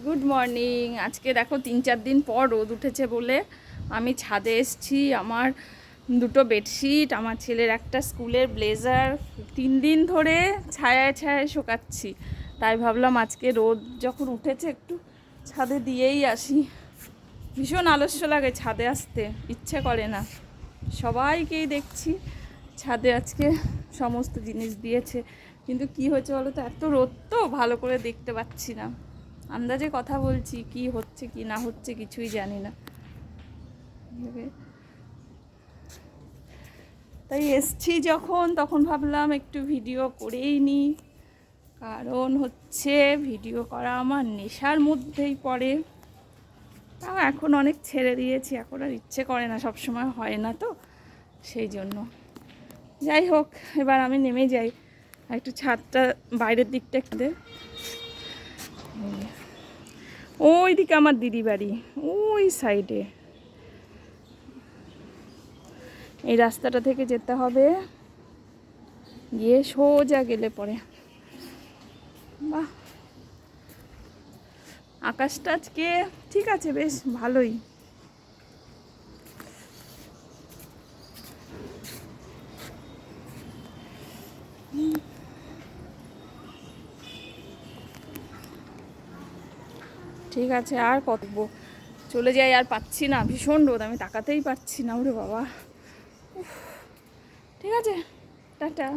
Good morning আজকে দেখো তিন চার দিন পর রোদ উঠেছে বলে আমি ছাদে এসেছি। আমার দুটো বেডশিট, আমার ছেলের একটা স্কুলের ব্লেজার। তিন দিন ধরে ছায়ায় ছায়ায় শোকাচ্ছি। তাই ভাবলাম আজকে রোদ যখন উঠেছে একটু ছাদে দিয়েই আসি। ভীষণ আলস্য লাগে ছাদে আসতে, ইচ্ছে করে না। সবাইকেই দেখছি ছাদে আজকে সমস্ত জিনিস দিয়েছে। কিন্তু কি হয়েছে বলো তো? এত রোদ তো, ভালো করে দেখতে পাচ্ছি না। আন্দাজে কথা বলছি, কি হচ্ছে, কি না হচ্ছে কিছুই জানি না। তাই এসছি যখন, তখন ভাবলাম একটু ভিডিও করেই নিই কারণ হচ্ছে ভিডিও করা আমার নেশার মধ্যেই পড়ে। তাও এখন অনেক ছেড়ে দিয়েছি, এখন আর ইচ্ছে করে না সব সময় হয় না তো, সেই জন্য। যাই হোক, এবার আমি নেমে যাই। একটু ছাদটা বাইরের দিকটা একটু দে। ওই দিকে আমার দিদি বাড়ি, ওই সাইডে এই রাস্তাটা থেকে যেতে হবে। গিয়ে সোজা গেলে পরে। বাহ। আকাশটা আজকে, ঠিক আছে, বেশ ভালোই। ঠিক আছে, আর কত চলে যাই, আর পাচ্ছি না, ভীষণ রোদ, আমি তাকাতেই পারছি না, ওরে বাবা। ঠিক আছে, টাটা।